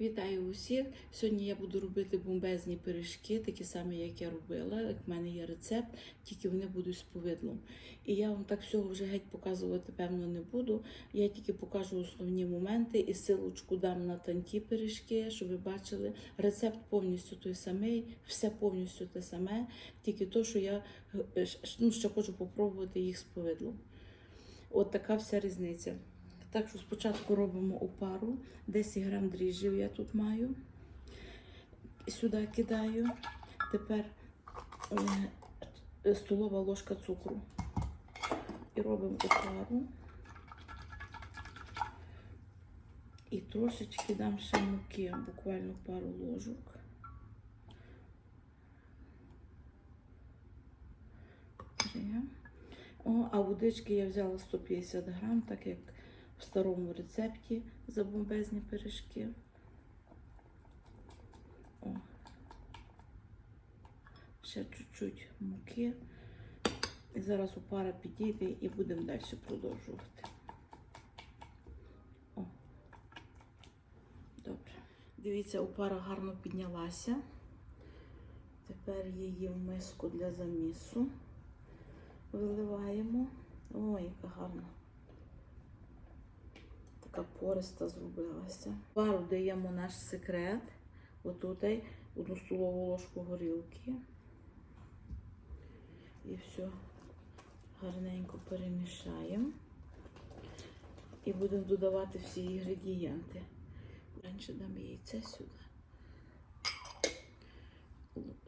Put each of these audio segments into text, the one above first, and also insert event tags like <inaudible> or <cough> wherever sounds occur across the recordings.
Вітаю усіх! Сьогодні я буду робити бомбезні пиріжки, такі самі, як я робила. Як в мене є рецепт, тільки вони будуть з повидлом. І я вам так всього вже геть показувати, певно, не буду. Я тільки покажу основні моменти і силочку дам на танті пиріжки, щоб ви бачили. Рецепт повністю той самий, все повністю те саме, тільки то, що я е, ну, ще хочу попробувати їх з повидлом. От така вся різниця. Так що спочатку робимо опару. 10 грам дріжджів я тут маю. Сюди кидаю. Тепер е, столова ложка цукру. І робимо опару. І трошечки дам ще муки, буквально пару ложок. О, а водички я взяла 150 грам, так як в старому рецепті за бомбезні пиріжки. О. Ще чуть-чуть муки. І зараз опара підійде і будемо далі продовжувати. О. Добре. Дивіться, опара гарно піднялася. Тепер її в миску для замісу виливаємо. Ой, яка гарна. Така пориста зробилася. Пару даємо наш секрет. Отут одну столову ложку горілки. І все гарненько перемішаємо. І будемо додавати всі інгредієнти. Раніше дам яйце сюди.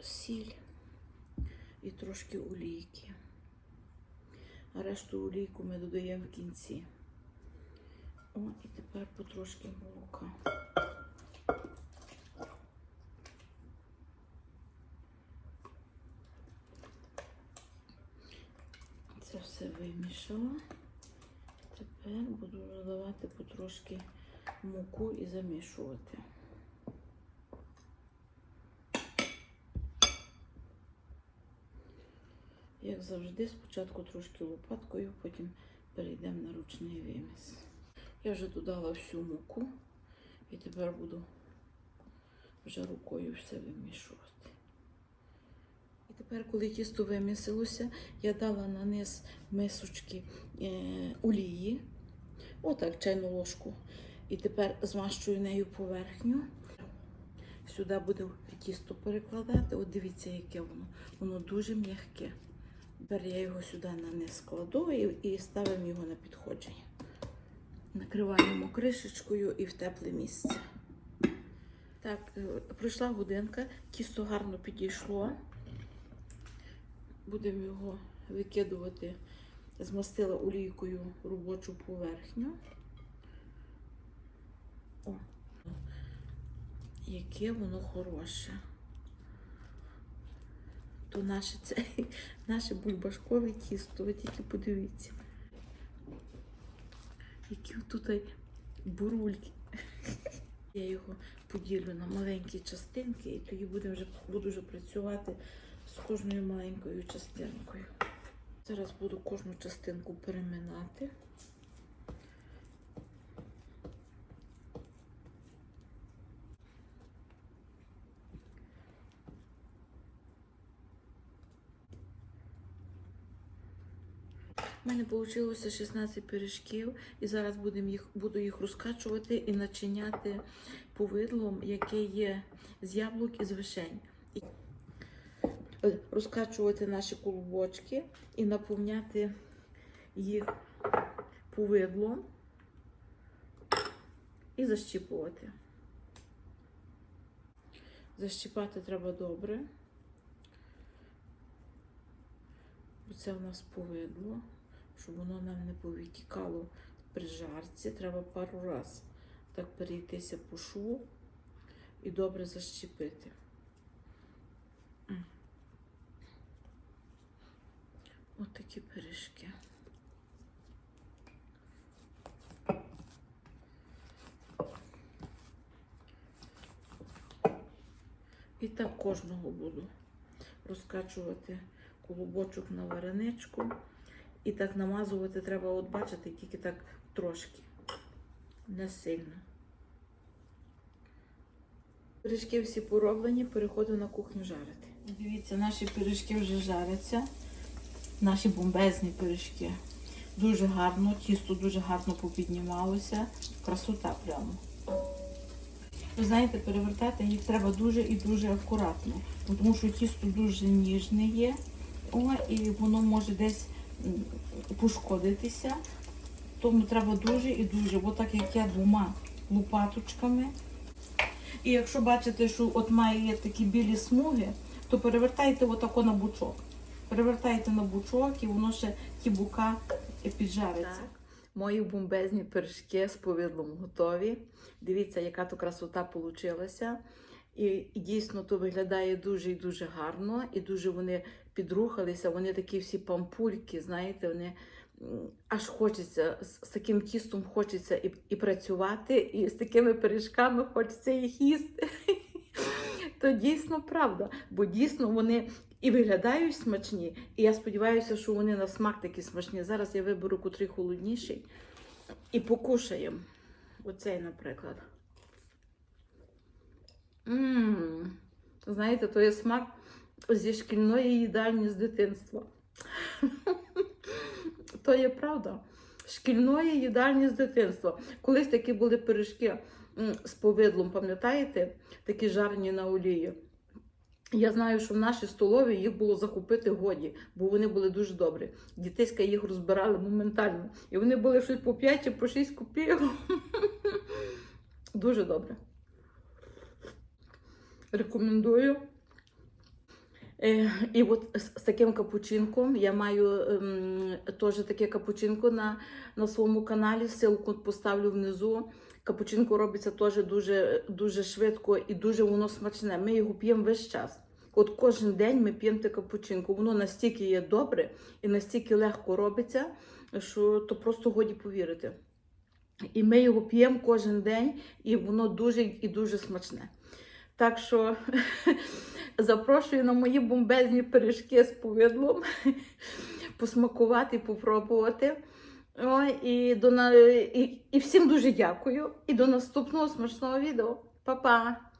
Сіль і трошки олійки. А решту олійку ми додаємо в кінці. О, і тепер потрошки молока. Це все вимішала. Тепер буду додавати потрошки муку і замішувати. Як завжди, спочатку трошки лопаткою, потім перейдемо на ручний виміс. Я вже додала всю муку і тепер буду вже рукою все вимішувати. І тепер, коли тісто вимісилося, я дала на низ мисочки е, олії, отак чайну ложку. І тепер змащую нею поверхню. Сюди буду тісто перекладати. От дивіться, яке воно. Воно дуже м'яке. Тепер я його сюди на низ кладу і, і ставимо його на підходження. Накриваємо кришечкою і в тепле місце. Так, е, пройшла годинка, тісто гарно підійшло. Будемо його викидувати, змастила олійкою робочу поверхню. О, яке воно хороше. То наше це <laughs> наше бульбашкове тісто, ви тільки подивіться. Які тут бурульки. <laughs> Я його поділю на маленькі частинки, і тоді будемо вже, буду вже працювати з кожною маленькою частинкою. Зараз буду кожну частинку переминати. У мене вийшло 16 пиріжків, і зараз їх, буду їх розкачувати і начиняти повидлом, яке є з яблук і з вишень. Е, розкачувати наші колобочки і наповняти їх повидлом і защіпувати. Защіпати треба добре. Бо це у нас повидло, щоб воно нам не повитікало при жарці. Треба пару раз так перейтися по шву і добре защепити. От такі пиріжки. І так кожного буду розкачувати колобочок на вареничку. І так намазувати треба, от бачите, тільки так трошки, не сильно. Пиріжки всі пороблені, переходимо на кухню жарити. Дивіться, наші пиріжки вже жаряться. Наші бомбезні пиріжки. Дуже гарно, тісто дуже гарно попіднімалося. Красота прямо. Ви знаєте, перевертати їх треба дуже і дуже акуратно, тому що тісто дуже ніжне є, о, і воно може десь пошкодитися. Тому треба дуже і дуже, бо так як я двома лопаточками. І якщо бачите, що от має такі білі смуги, то перевертайте отако на бучок. Перевертайте на бучок і воно ще ті бука піджариться. Мої бомбезні пиріжки з повидлом готові. Дивіться, яка то красота получилася. І, і дійсно то виглядає дуже і дуже гарно, і дуже вони підрухалися. Вони такі всі пампульки, знаєте, вони аж хочеться з, з таким тістом хочеться і, і працювати, і з такими пиріжками хочеться їх їсти. <laughs> То дійсно правда, бо дійсно вони і виглядають смачні, і я сподіваюся, що вони на смак такі смачні. Зараз я виберу котрий холодніший і покушаємо. Оцей, наприклад. Мм, знаєте, то є смак зі шкільної їдальні з дитинства. <laughs> То є правда. Шкільної їдальні з дитинства. Колись такі були пиріжки з повидлом, пам'ятаєте? Такі жарені на олії. Я знаю, що в нашій столові їх було закупити годі, бо вони були дуже добрі. Дітиська їх розбирали моментально. І вони були щось по 5 чи по 6 копійок. <laughs> Дуже добре. Рекомендую. Е, І от з, таким капучинком я маю ем, теж таке капучинко на, на своєму каналі. Ссылку поставлю внизу. Капучинко робиться теж дуже, дуже швидко і дуже воно смачне. Ми його п'ємо весь час. От кожен день ми п'ємо те капучинко. Воно настільки є добре і настільки легко робиться, що то просто годі повірити. І ми його п'ємо кожен день, і воно дуже і дуже смачне. Так що <laughs> запрошую на мої бомбезні пиріжки з повидлом <laughs> посмакувати, попробувати. О, і, до, і, і всім дуже дякую. І до наступного смачного відео. Па-па!